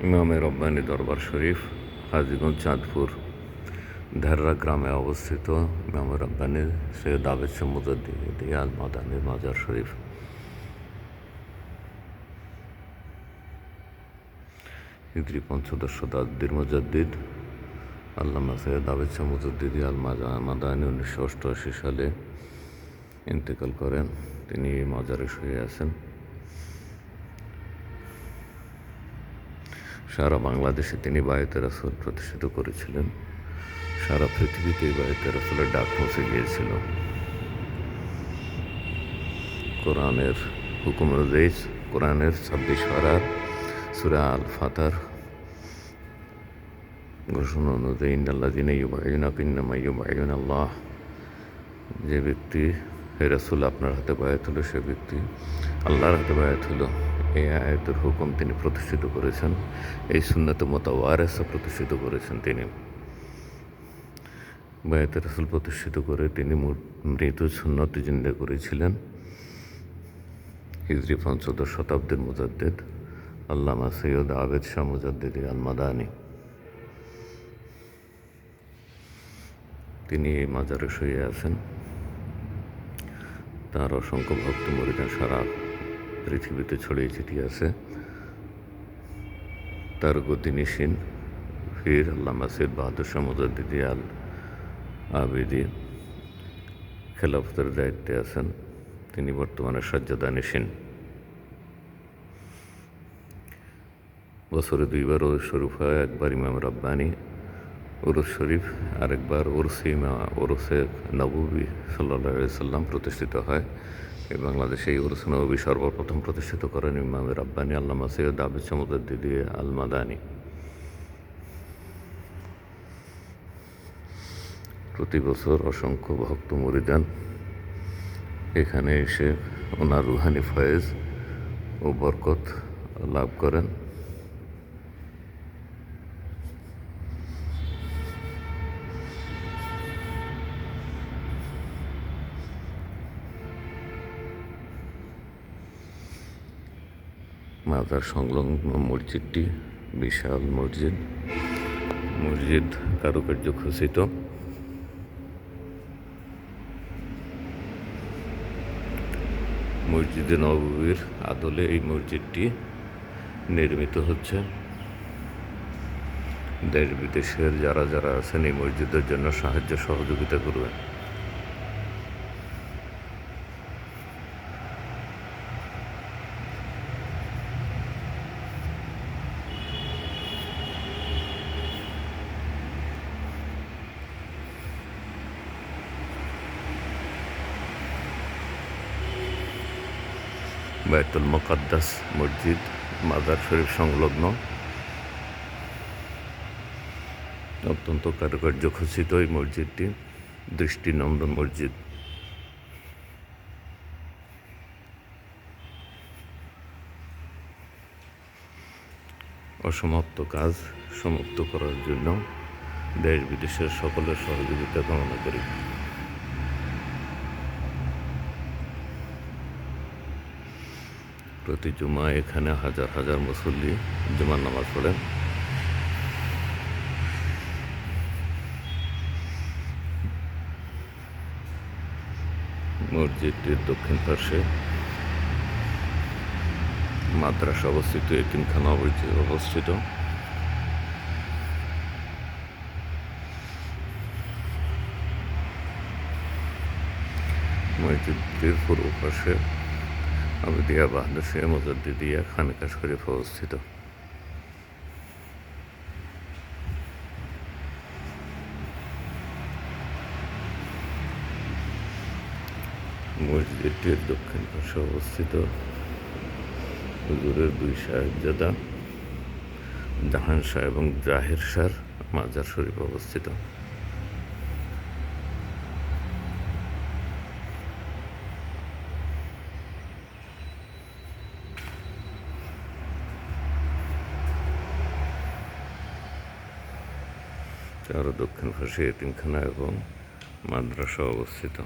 ইমামে রব্বানি দরবার শরীফ, হাজিগঞ্জ, চাঁদপুর, ধাররা গ্রামে অবস্থিত ইমামে রব্বানি সৈয়দ আবেদ সমুদ্দি আল মাদানির মাজার শরীফ। হিজরি পঞ্চদশ শতাব্দীর মুজাদ্দিদ, আল্লামা সৈয়দ আবেদ শামুজুদ্দিদি আল মাজা- মাদানি উনিশশো অষ্টআশি সালে ইন্তেকাল করেন। তিনি মাজারে শুয়ে আছেন। সারা বাংলাদেশে তিনি বায়ুতে রাসুল প্রতিষ্ঠিত করেছিলেন। সারা পৃথিবীতে বায়ুতে রাসুলের ডাক পৌঁছে গিয়েছিল। কোরআনের হুকুম অনুযায়ী কোরআনের ছাব্বিশ পারার সুরা আল ফাতার ঘোষণা অনুযায়ী ইন্দাল্লাদিনে ইউবাইনা কিন্নামা ইউবাইন আল্লাহ যে ব্যক্তি, হে রাসুল, আপনার হাতে বায়াত হলো, সে ব্যক্তি আল্লাহর হাতে বায়াত হলো। এই আয়াতের হুকুম তিনি প্রতিষ্ঠিত করেছেন। এই সুন্নত মোতাওয়ারেসা প্রতিষ্ঠিত করেছেন তিনি। বায়াত রাসুল প্রতিষ্ঠিত করে তিনি মৃত সুন্নতি জিন্দা করেছিলেন। হিজরি পঞ্চদশ শতাব্দীর মুজাদ্দেদ, আল্লামা সৈয়দ আবেদ শাহ মুজাদ্দিদি আল তিনি এই মাজারে শুয়ে আছেন। তার অসংখ্য ভক্ত মরিদান সারা পৃথিবীতে ছড়িয়ে ছিটিয়ে আছে। তার গতি নিশিন। ফির আল্লামা সৈয়দ বাহাদুর শাহ আল আবেদি খেলাফতের দায়িত্বে আছেন। তিনি বর্তমানে সজ্জাদা নিশিন। বছরে দুইবার ওরস শরীফ হয়, একবার ইমাম রব্বানি ওরস শরীফ, আরেকবার ওরসে ইমা ওরসে নবী সাল্লা সাল্লাম প্রতিষ্ঠিত হয়। বাংলাদেশে এই ওরসে নবী সর্বপ্রথম প্রতিষ্ঠিত করেন ইমাম রাব্বানি, আল্লামা সৈয়দ আবিদ চমদ্দিদি আল মাদানি প্রতি বছর অসংখ্য ভক্ত মরিদান এখানে এসে ওনার রুহানি ফয়েজ ও বরকত লাভ করেন। মাজার সংলগ্ন মসজিদটি বিশাল মসজিদ। মসজিদ কারুকার্য খচিত মসজিদে নববীর আদলে এই মসজিদটি নির্মিত হচ্ছে। দেশ বিদেশের যারা যারা আছেন এই মসজিদের জন্য সাহায্য সহযোগিতা করবেন। বায়তুল মোকাদ্দাস মসজিদ, মাজার শরীফ সংলগ্ন। অত্যন্ত কারুকার্য খচিত এই মসজিদটি দৃষ্টিনন্দন মসজিদ। অসমাপ্ত কাজ সমাপ্ত করার জন্য দেশ বিদেশের সকলের সহযোগিতা কামনা করি। প্রতি জুমা এখানে হাজার হাজার মুসল্লি জুমার নামাজ পড়েন। মসজিদটির দক্ষিণ পাশে মাদ্রাসা অবস্থিত এতিমখানা অবস্থিত- মসজিদটির পূর্ব পাশে আবেদিয়া বাহাদুর মজদ্দিদিয়া খানকা শরীফ অবস্থিত মসজিদটির দক্ষিণ পাশে অবস্থিত হুজুরের দুই সাহেবজাদা জাহান শাহ এবং জাহের শাহ মাজার শরীফ অবস্থিত। তার দক্ষিণ পাশে এতিমখানা এবং মাদ্রাসা অবস্থিত।